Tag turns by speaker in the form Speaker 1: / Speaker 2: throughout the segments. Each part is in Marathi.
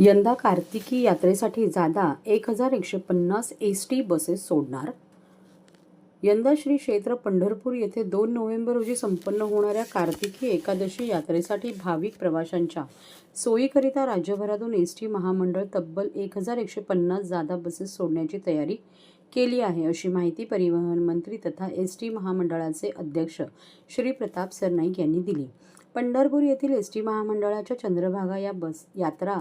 Speaker 1: यंदा कार्तिकी यात्रेसाठी जादा एक हजार एकशे पन्नास एस टी बसेस सोडणार. यंदा श्री क्षेत्र पंढरपूर येथे दोन नोव्हेंबर रोजी संपन्न होणाऱ्या कार्तिकी एकादशी यात्रेसाठी भाविक प्रवाशांच्या सोयीकरिता राज्यभरातून एस टी महामंडळ तब्बल एक हजार एकशे पन्नास जादा बसेस सोडण्याची तयारी केली आहे अशी माहिती परिवहन मंत्री तथा एस टी महामंडळाचे अध्यक्ष श्री प्रताप सरनाईक यांनी दिली. पंढरपूर येथील एस टी महामंडळाच्या चंद्रभागा या बस यात्रा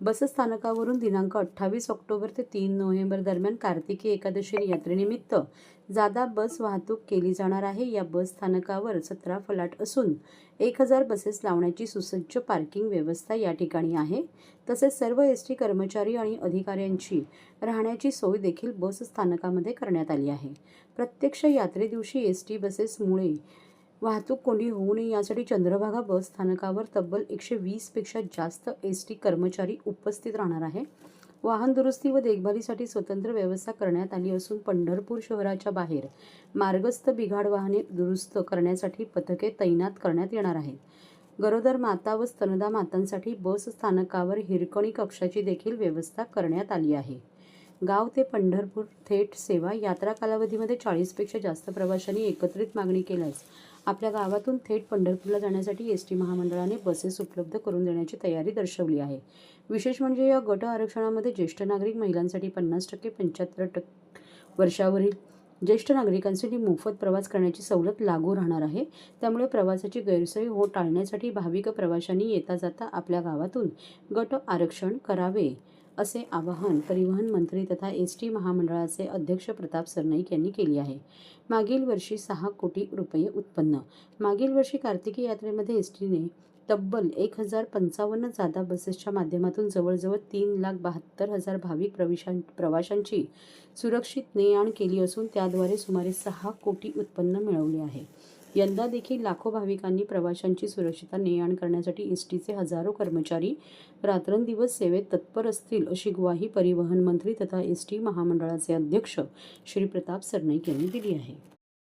Speaker 1: बसस्थानकावरून दिनांक अठ्ठावीस ऑक्टोबर ते तीन नोव्हेंबर दरम्यान कार्तिकी एकादशी यात्रेनिमित्त जादा बस वाहतूक केली जाणार आहे. या बस स्थानकावर सतरा फलाट असून एक हजार बसेस लावण्याची सुसज्ज पार्किंग व्यवस्था या ठिकाणी आहे. तसेच सर्व एस टी कर्मचारी आणि अधिकाऱ्यांची राहण्याची सोय देखील बस स्थानकामध्ये करण्यात आली आहे. प्रत्यक्ष यात्रे दिवशी एस टी बसेसमुळे वाहतूक कोंडी होऊ नये यासाठी चंद्रभागा बस स्थानकावर तब्बल एकशे वीसपेक्षा जास्त एस टी कर्मचारी उपस्थित राहणार आहे. वाहन दुरुस्ती व देखभालीसाठी स्वतंत्र व्यवस्था करण्यात आली असून पंढरपूर शहराच्या बाहेर मार्गस्थ बिघाड वाहने दुरुस्त करण्यासाठी पथके तैनात करण्यात येणार आहेत. गरोदर माता व स्तनदा मातांसाठी बस स्थानकावर हिरकणी कक्षाची देखील व्यवस्था करण्यात आली आहे. गाव ते पंढरपूर थेट सेवा यात्रा कालावधीमध्ये चाळीसपेक्षा जास्त प्रवाशांनी एकत्रित मागणी केल्यास आपल्या गावातून थेट पंढरपूरला जाण्यासाठी एस टी महामंडळाने बसेस उपलब्ध करून देण्याची तयारी दर्शवली आहे. विशेष म्हणजे या गट आरक्षणामध्ये ज्येष्ठ नागरिक महिलांसाठी पन्नास टक्के पंच्याहत्तर टक्के वर्षावरील ज्येष्ठ नागरिकांसाठी मोफत प्रवास करण्याची सवलत लागू राहणार आहे. त्यामुळे प्रवासाची गैरसोय हो टाळण्यासाठी भाविक प्रवाशांनी येता जाता आपल्या गावातून गट आरक्षण करावे असे आवाहन परिवहन मंत्री तथा एस टी महामंडळाचे अध्यक्ष प्रताप सरनाईक यांनी केली आहे. मागील वर्षी सहा कोटी रुपये उत्पन्न. मागील वर्षी कार्तिकी यात्रेमध्ये एस टीने तब्बल एक हजार पंचावन्न जादा बसेसच्या माध्यमातून जवळजवळ तीन लाख बहात्तर हजार भाविक प्रविशां प्रवाशांची सुरक्षित ने आण केली असून त्याद्वारे सुमारे सहा कोटी उत्पन्न मिळवले आहे. यंदा देखील लाखो भाविकांनी प्रवाशांची सुरक्षितता ने आण करण्यासाठी एस टीचे हजारो कर्मचारी रात्रंदिवस सेवेत तत्पर असतील अशी ग्वाही परिवहन मंत्री तथा एस टी महामंडळाचे अध्यक्ष श्री प्रताप सरनाईक यांनी दिली आहे.